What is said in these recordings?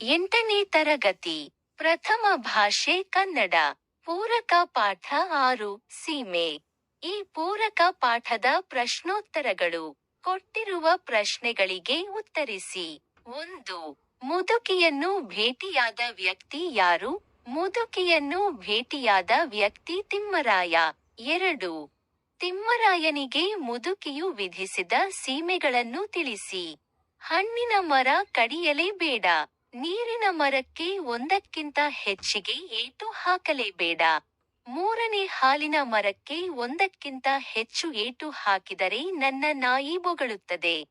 ಎಂಟನೇ ತರಗತಿ, ಪ್ರಥಮ ಭಾಷೆ ಕನ್ನಡ, ಪೂರಕ ಪಾಠ ಆರು, ಸೀಮೆ. ಈ ಪೂರಕ ಪಾಠದ ಪ್ರಶ್ನೋತ್ತರಗಳು, ಕೊಟ್ಟಿರುವ ಪ್ರಶ್ನೆಗಳಿಗೆ ಉತ್ತರಿಸಿ. ಒಂದು, ಮುದುಕಿಯನ್ನು ಭೇಟಿಯಾದ ವ್ಯಕ್ತಿ ಯಾರು? ಮುದುಕಿಯನ್ನು ಭೇಟಿಯಾದ ವ್ಯಕ್ತಿ ತಿಮ್ಮರಾಯ. ಎರಡು, ತಿಮ್ಮರಾಯನಿಗೆ ಮುದುಕಿಯು ವಿಧಿಸಿದ ಸೀಮೆಗಳನ್ನು ತಿಳಿಸಿ. ಹಣ್ಣಿನ ಮರ ಕಡಿಯಲೇಬೇಡ ನೀರಿನ ಮರಕ್ಕೆ ಒಂದಕ್ಕಿಂತ ಹೆಚ್ಚಿಗೆ ಏಟು ಹಾಕಲೇಬೇಡ. ಮೂರನೇ ಹಾಲಿನ ಮರಕ್ಕೆ ಒಂದಕ್ಕಿಂತ ಹೆಚ್ಚು ಏಟು ಹಾಕಿದರೆ ನನ್ನ ನಾಯಿ ಬೊಗಳುತ್ತದೆ.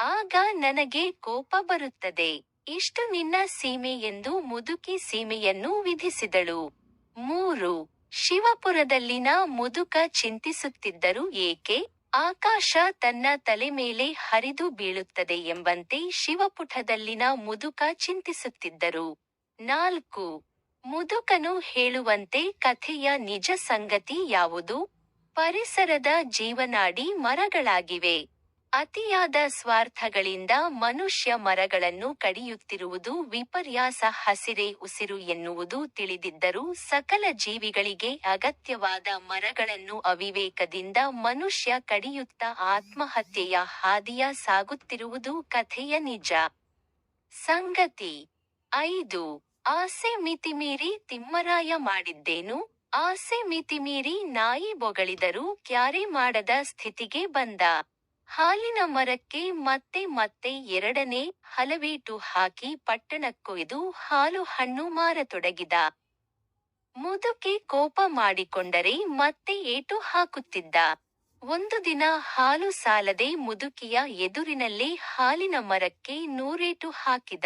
ಆಗ ನನಗೆ ಕೋಪ ಬರುತ್ತದೆ. ಇಷ್ಟು ನಿನ್ನ ಸೀಮೆ ಎಂದು ಮುದುಕಿ ಸೀಮೆಯನ್ನು ವಿಧಿಸಿದಳು. ಮೂರು. ಶಿವಪುರದಲ್ಲಿನ ಮುದುಕ ಚಿಂತಿಸುತ್ತಿದ್ದರು ಏಕೆ? ಆಕಾಶ ತನ್ನ ತಲೆ ಮೇಲೆ ಹರಿದು ಬೀಳುತ್ತದೆ ಎಂಬಂತೆ ಶಿವಪುಟದಲ್ಲಿನ ಮುದುಕ ಚಿಂತಿಸುತ್ತಿದ್ದರು. ನಾಲ್ಕು, ಮುದುಕನು ಹೇಳುವಂತೆ ಕಥೆಯ ನಿಜ ಸಂಗತಿ ಯಾವುದು? ಪರಿಸರದ ಜೀವನಾಡಿ ಮರಗಳಾಗಿವೆ. ಅತಿಯಾದ ಸ್ವಾರ್ಥಗಳಿಂದ ಮನುಷ್ಯ ಮರಗಳನ್ನು ಕಡಿಯುತ್ತಿರುವುದು ವಿಪರ್ಯಾಸ, ಹಸಿರೇ ಉಸಿರು ಎನ್ನುವುದು ತಿಳಿದಿದ್ದರೂ ಸಕಲ ಜೀವಿಗಳಿಗೆ ಅಗತ್ಯವಾದ ಮರಗಳನ್ನು ಅವಿವೇಕದಿಂದ ಮನುಷ್ಯ ಕಡಿಯುತ್ತಾ ಆತ್ಮಹತ್ಯೆಯ ಹಾದಿಯ ಸಾಗುತ್ತಿರುವುದು ಕಥೆಯ ನಿಜ. ಸಂಗತಿ, ಐದು, ಆಸೆ ಮಿತಿಮೀರಿ ತಿಮ್ಮರಾಯ ಮಾಡಿದ್ದೇನು? ಆಸೆ ಮಿತಿಮೀರಿ ನಾಯಿ ಬೊಗಳಿದರೂ ಕ್ಯಾರಿ ಮಾಡದ ಸ್ಥಿತಿಗೆ ಬಂದ. ಹಾಲಿನ ಮರಕ್ಕೆ ಮತ್ತೆ ಮತ್ತೆ ಎರಡನೇ ಹಲವೇಟು ಹಾಕಿ ಪಟ್ಟಣಕ್ಕೊಯ್ದು ಹಾಲು ಹಣ್ಣು ಮಾರತೊಡಗಿದ. ಮುದುಕಿ ಕೋಪ ಮಾಡಿಕೊಂಡರೆ ಮತ್ತೆ ಏಟು ಹಾಕುತ್ತಿದ್ದ. ಒಂದು ದಿನ ಹಾಲು ಸಾಲದೆ ಮುದುಕಿಯ ಎದುರಿನಲ್ಲೇ ಹಾಲಿನ ಮರಕ್ಕೆ ನೂರೇಟು ಹಾಕಿದ.